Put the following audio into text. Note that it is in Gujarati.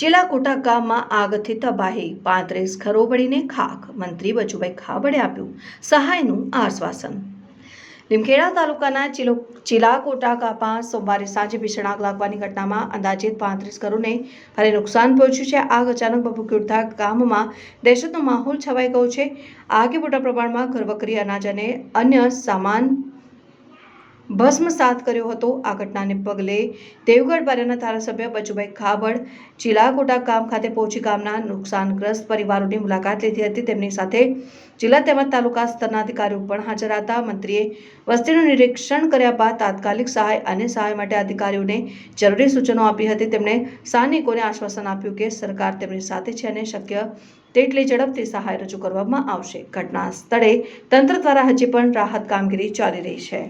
ચીલાકોટા ગામમાં આગથી તબાહી. પાંત્રીસ ઘરો બળીને ખાખ. મંત્રી બચુભાઈ ખાબડે આપ્યું સહાયનું આશ્વાસન. લીમખેડા તાલુકાના ચિલો ચિલાકોટા ગામમાં સોમવારે સાંજે ભીષણ આગ લાગવાની ઘટનામાં અંદાજિત પાંત્રીસ ઘરોને ભારે નુકસાન પહોંચ્યું છે. આગ અચાનક ભભૂકી ઉઠતા ગામમાં દહેશતનો માહોલ છવાઈ ગયો છે. આગે મોટા પ્રમાણમાં ઘરવકરી અનાજ અને અન્ય સામાન ભસ્મસાત કર્યો હતો. આ ઘટનાને પગલે દેવગઢ બારિયાના ધારાસભ્ય બચુભાઈ ખાબડ ચિલાકોટા ગામ ખાતે પહોંચી ગામના નુકસાનગ્રસ્ત પરિવારોની મુલાકાત લીધી હતી. તેમની સાથે જિલ્લા તેમજ તાલુકા સ્તરના અધિકારીઓ પણ હાજર હતા. મંત્રીએ વસ્તીનું નિરીક્ષણ કર્યા બાદ તાત્કાલિક સહાય અને સહાય માટે અધિકારીઓને જરૂરી સૂચનો આપી હતી. તેમણે સ્થાનિકોને આશ્વાસન આપ્યું કે સરકાર તેમની સાથે છે અને શક્ય તેટલી ઝડપથી સહાય રજૂ કરવામાં આવશે. ઘટના સ્થળે તંત્ર દ્વારા હજી પણ રાહત કામગીરી ચાલી રહી છે.